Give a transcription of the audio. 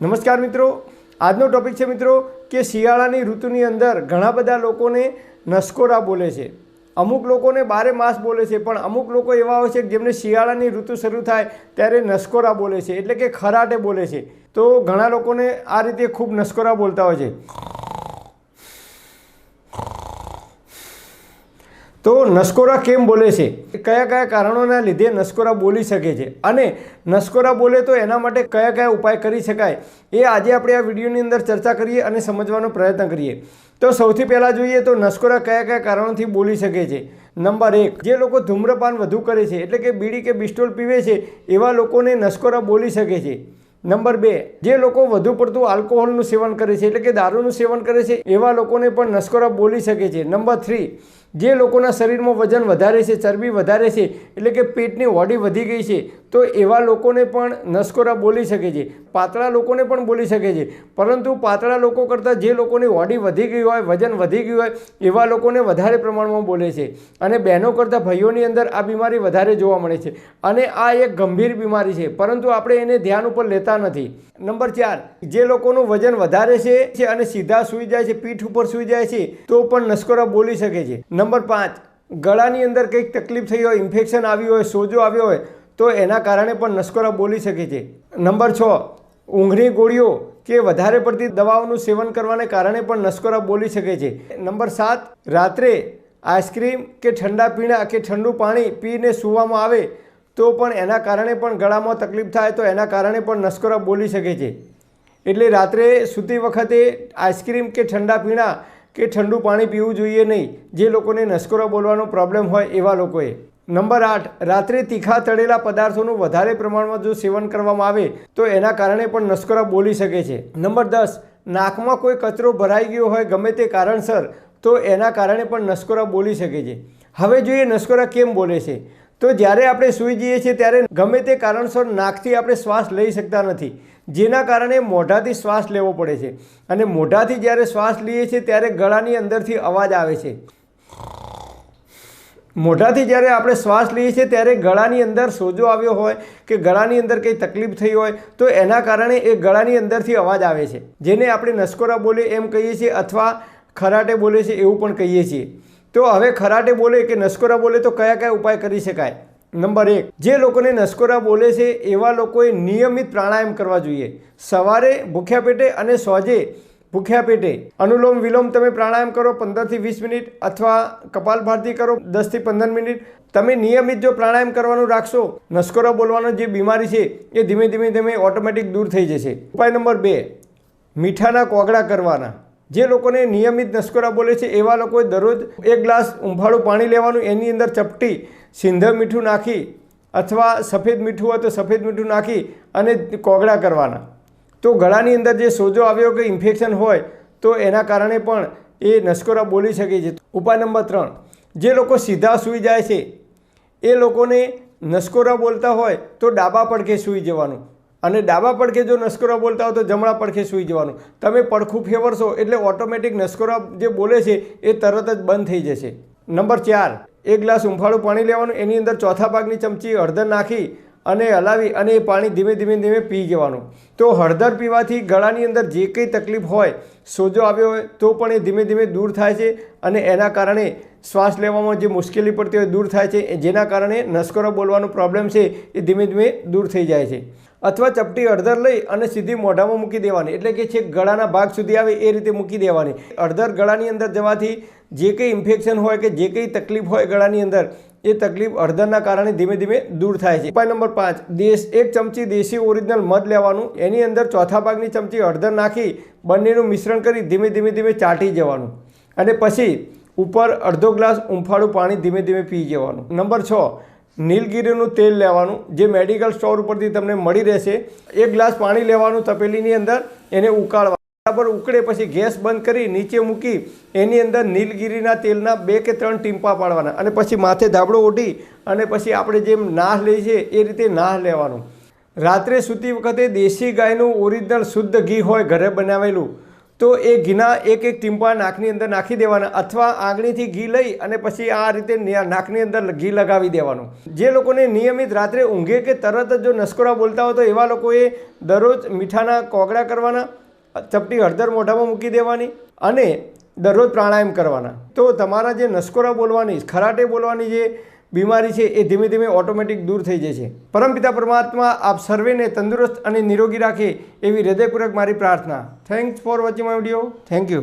નમસ્કાર મિત્રો. આજનો ટોપિક છે મિત્રો કે શિયાળાની ઋતુની અંદર ઘણા બધા લોકોને નસકોરા બોલે છે. અમુક લોકોને બારે માસ બોલે છે, પણ અમુક લોકો એવા હોય છે કે જેમને શિયાળાની ઋતુ શરૂ થાય ત્યારે નસકોરા બોલે છે, એટલે કે ખરાટે બોલે છે. તો ઘણા લોકોને આ રીતે ખૂબ નસકોરા બોલતા હોય છે. તો નસકોરા કેમ બોલે છે? કયા કયા કારણોના લીધે નસકોરા બોલી શકે છે? અને નસકોરા બોલે તો એના માટે કયા કયા ઉપાય કરી શકાય? એ આજે આપણે આ વિડીયોની અંદર ચર્ચા કરીએ અને સમજવાનો પ્રયત્ન કરીએ. તો સૌથી પહેલાં જોઈએ તો નસકોરા કયા કયા કારણોથી બોલી શકે છે? નંબર એક, જે લોકો ધૂમ્રપાન વધુ કરે છે, એટલે કે બીડી કે બિસ્ટોલ પીવે છે, એવા લોકોને નસકોરા બોલી શકે છે. નંબર બે, જે લોકો વધુ પડતું આલ્કોહોલનું સેવન કરે છે, એટલે કે દારૂનું સેવન કરે છે, એવા લોકોને પણ નસકોરા બોલી શકે છે. નંબર થ્રી જે લોકોના શરીરમાં વજન વધારે છે, ચરબી વધારે છે, એટલે કે પેટની હોડી વધી ગઈ છે, તો એવા લોકોને પણ નસકોરા બોલી શકે છે, પાતળા લોકોને પણ બોલી શકે છે. પરંતુ પાતળા લોકો કરતાં જે લોકોની હોડી વધી ગઈ હોય, વજન વધી ગયું હોય, એવા લોકોને વધારે પ્રમાણમાં બોલે છે. અને બહેનો કરતાં ભાઈઓની અંદર આ બીમારી વધારે જોવા મળે છે. અને આ એક ગંભીર બીમારી છે, પરંતુ આપણે એને ધ્યાન ઉપર લેતા નથી. નંબર ચાર, જે લોકોનું વજન વધારે છે અને સીધા સૂઈ જાય છે, પીઠ ઉપર સૂઈ જાય છે, તો પણ નસકોરા બોલી શકે છે. નંબર પાંચ, ગળાની અંદર કંઈક તકલીફ થઈ હોય, ઇન્ફેક્શન આવ્યું હોય, સોજો આવ્યો હોય, તો એના કારણે પણ નસકોરા બોલી શકે છે. નંબર છ, ઊંઘની ગોળીઓ કે વધારે પડતી દવાઓનું સેવન કરવાને કારણે પણ નસકોરા બોલી શકે છે. નંબર સાત, રાત્રે આઈસ્ક્રીમ કે ઠંડા પીણા કે ઠંડુ પાણી પીને સૂવામાં આવે, તો પણ એના કારણે પણ ગળામાં તકલીફ થાય, તો એના કારણે પણ નસકોરા બોલી શકે છે. એટલે રાત્રે સૂતી વખતે આઈસ્ક્રીમ કે ઠંડા પીણા કે ઠંડુ પાણી પીવું જોઈએ નહીં. જે લોકોને નસકોરા બોલવાનો પ્રોબ્લેમ હોય એવા લોકોએ. નંબર આઠ, રાત્રે તીખા તળેલા પદાર્થોનું વધારે પ્રમાણમાં જો સેવન કરવામાં આવે, તો એના કારણે પણ નસકોરા બોલી શકે છે. નંબર દસ, નાકમાં કોઈ કચરો ભરાઈ ગયો હોય ગમે તે કારણસર, તો એના કારણે પણ નસકોરા બોલી શકે છે. હવે જોઈએ નસકોરા કેમ બોલે છે. તો જ્યારે આપણે સૂઈ જઈએ છીએ ત્યારે ગમે તે કારણસર નાકથી આપણે શ્વાસ લઈ શકતા નથી, જેના કારણે મોઢાથી શ્વાસ લેવો પડે છે. અને મોઢાથી જ્યારે શ્વાસ લઈએ છીએ ત્યારે ગળાની અંદરથી અવાજ આવે છે. મોઢાથી જ્યારે આપણે શ્વાસ લઈએ છીએ ત્યારે ગળાની અંદર સોજો આવ્યો હોય કે ગળાની અંદર કંઈ તકલીફ થઈ હોય, તો એના કારણે એ ગળાની અંદરથી અવાજ આવે છે. જેને આપણે નસકોરા બોલે એમ કહીએ છીએ અથવા ખરાટે બોલે છે એવું પણ કહીએ છીએ. તો હવે ખરાટે બોલે કે નસકોરા બોલે તો કયા કયા ઉપાય કરી શકાય? નંબર એક, જે લોકોને નસકોરા બોલે છે એવા લોકોએ નિયમિત પ્રાણાયામ કરવા જોઈએ. સવારે ભૂખ્યા પેટે અને સોજે ભૂખ્યા પેટે અનુલોમ વિલોમ તમે પ્રાણાયામ કરો પંદરથી વીસ મિનિટ અથવા કપાલભારતી કરો દસથી પંદર મિનિટ. તમે નિયમિત જો પ્રાણાયામ કરવાનું રાખશો, નસકોરા બોલવાનો જે બીમારી છે એ ધીમે ધીમે ધીમે ઓટોમેટિક દૂર થઈ જશે. ઉપાય નંબર બે, મીઠાના કોગળા કરવાના. જે લોકોને નિયમિત નસકોરા બોલે છે, એવા લોકોએ દરરોજ એક ગ્લાસ ઊંભાળું પાણી લેવાનું, એની અંદર ચપટી, સિંધર મીઠું નાખી અથવા સફેદ મીઠું હોય તો સફેદ મીઠું નાખી અને કોગળા કરવાના. તો ગળાની અંદર જે સોજો આવ્યો કે ઇન્ફેક્શન હોય, તો એના કારણે પણ એ નસકોરા બોલી શકે છે. ઉપાય નંબર ત્રણ. જે લોકો સીધા સૂઈ જાય છે, એ લોકોને નસકોરા બોલતા હોય તો ડાબા પડખે સૂઈ જવાનું. અને ડાબા પડખે જો નસકોરા બોલતા હોય તો જમણા પડખે સૂઈ જવાનું. તમે પડખું ફેવરશો એટલે ઓટોમેટિક નસકોરા જે બોલે છે એ તરત જ બંધ થઈ જશે. નંબર ચાર, એક ગ્લાસ ઉંફાળું પાણી લેવાનું, એની અંદર ચોથા ભાગની ચમચી હળદર નાખી અને હલાવી અને એ પાણી ધીમે ધીમે ધીમે પી જવાનું. તો હળદર પીવાથી ગળાની અંદર જે કંઈ તકલીફ હોય, સોજો આવ્યો હોય, તો પણ એ ધીમે ધીમે દૂર થાય છે અને એના કારણે શ્વાસ લેવામાં જે મુશ્કેલી પડતી હોય દૂર થાય છે, જેના કારણે નસકોરો બોલવાનો પ્રોબ્લેમ છે એ ધીમે ધીમે દૂર થઈ જાય છે. અથવા ચપટી અડધર લઈ અને સીધી મોઢામાં મૂકી દેવાની. એટલે કે છેક ગળાના ભાગ સુધી આવે એ રીતે મૂકી દેવાની. અડધર ગળાની અંદર જવાથી જે કંઈ ઇન્ફેક્શન હોય કે જે કંઈ તકલીફ હોય ગળાની અંદર, એ તકલીફ અડધરના કારણે ધીમે ધીમે દૂર થાય છે. ઉપાય નંબર પાંચ. દેશ, એક ચમચી દેશી ઓરિજિનલ મધ લેવાનું. એની અંદર ચોથા ભાગની ચમચી અડધર નાખી બંનેનું મિશ્રણ કરી ધીમે ધીમે ધીમે ચાટી જવાનું. અને પછી ઉપર અડધો ગ્લાસ ઉંફાળું પાણી ધીમે ધીમે પી જવાનું. નંબર છ. નીલગીરીનું તેલ લેવાનું, જે મેડિકલ સ્ટોર ઉપરથી તમને મળી રહેશે. એક ગ્લાસ પાણી લેવાનું તપેલીની અંદર, એને ઉકાળવા. બરાબર ઉકળે પછી ગેસ બંધ કરી નીચે મૂકી, એની અંદર નીલગીરીના તેલના બે કે ત્રણ ટીમ્પા પાડવાના. અને પછી માથે ધાબળો ઓઢી, અને પછી આપણે જેમ નાહ લઈએ છીએ, એ રીતે નાહ લેવાનું. રાત્રે સૂતી વખતે દેશી ગાયનું ઓરિજિનલ શુદ્ધ ઘી હોય, ઘરે બનાવેલું. તો એ ઘીના એક એક ટીમ્પા નાકની અંદર નાખી દેવાના અથવા આંગળીથી ઘી લઈ અને પછી આ રીતે નાકની અંદર ઘી લગાવી દેવાનું. જે લોકોને નિયમિત રાત્રે ઊંઘે કે તરત જ જો નસકોરા બોલતા હોય તો એવા લોકોએ દરરોજ મીઠાના કોગળા કરવાના, ચપટી હળદર મોઢામાં મૂકી દેવાની અને દરરોજ પ્રાણાયામ કરવાના. તો તમારા જે નસકોરા બોલવાની, ખરાટે બોલવાની જે બીમારી છે એ ધીમે ધીમે ઓટોમેટિક દૂર થઈ છે. પરમપિતા પરમાત્મા, આપ સર્વેને તંદુરસ્ત અને નિરોગી રાખે એવી હૃદયપૂર્વક મારી પ્રાર્થના. Thanks for watching my video thank you